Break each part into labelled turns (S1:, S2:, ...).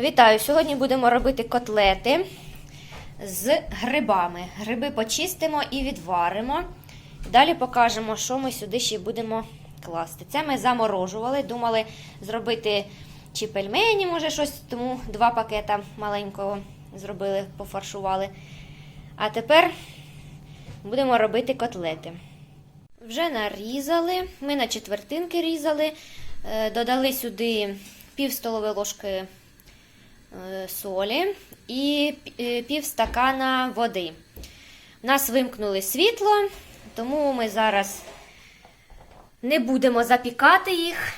S1: Вітаю! Сьогодні будемо робити котлети з грибами. Гриби почистимо і відваримо. Далі покажемо, що ми сюди ще будемо класти. Це ми заморожували, думали зробити чи пельмені, може щось, тому два пакета маленького зробили, пофаршували. А тепер будемо робити котлети. Вже нарізали, ми на четвертинки різали, е, додали сюди пів столової ложки солі і е, пів стакана води. У нас вимкнули світло, тому ми зараз не будемо запікати їх.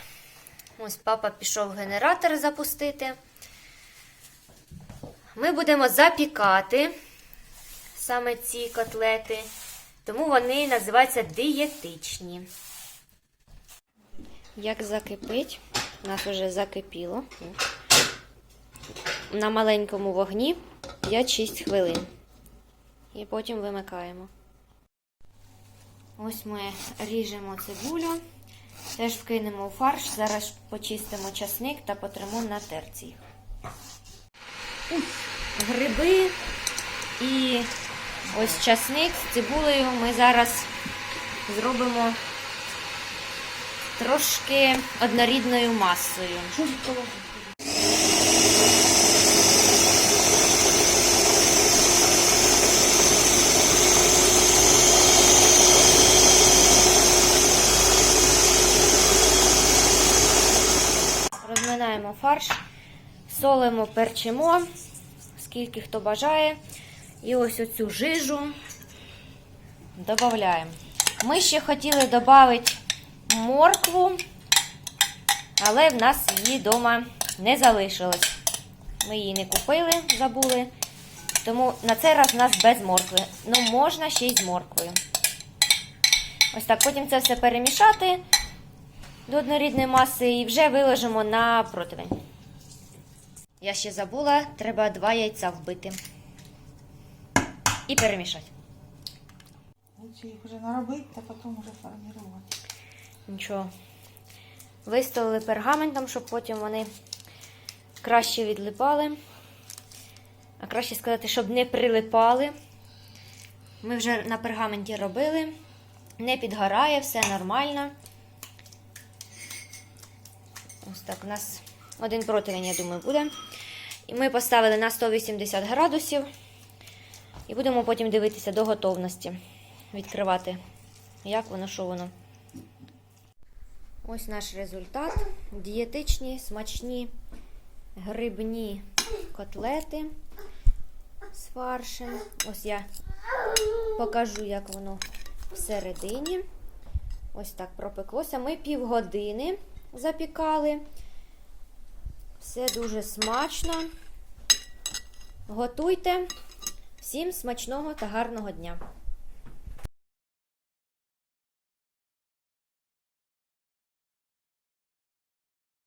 S1: Ось папа пішов генератор запустити. Ми будемо запікати саме ці котлети, тому вони називаються дієтичні. Як закипить, у нас вже закипіло. На маленькому вогні 5-6 хвилин. І потім вимикаємо. Ось ми ріжемо цибулю, теж вкинемо у фарш. Зараз почистимо часник та потримо на терці. Гриби і ось часник з цибулею ми зараз зробимо трошки однорідною масою. Розминаємо фарш, солимо, перчимо, скільки хто бажає. І ось оцю жижу додаємо. Ми ще хотіли додати моркву, але в нас її вдома не залишилось. Ми її не купили, забули. Тому на цей раз у нас без моркви. Ну, можна ще й з морквою. Ось так. Потім це все перемішати до однорідної маси і вже виложимо на противень. Я ще забула, треба два яйця вбити. І перемішати.
S2: Лучше їх вже наробити, та потім вже формувати.
S1: Нічого. Виставили пергаментом, щоб потім вони краще відлипали. А краще сказати, щоб не прилипали. Ми вже на пергаменті робили. Не підгорає, все нормально. Ось так, у нас один противень, я думаю, буде. І ми поставили на 180 градусів. І будемо потім дивитися до готовності. Відкривати, як воно, що воно. Ось наш результат. Дієтичні, смачні грибні котлети з фаршем. Ось я покажу, як воно всередині. Ось так пропеклося. Ми півгодини запікали. Все дуже смачно. Готуйте. Всім смачного та гарного дня!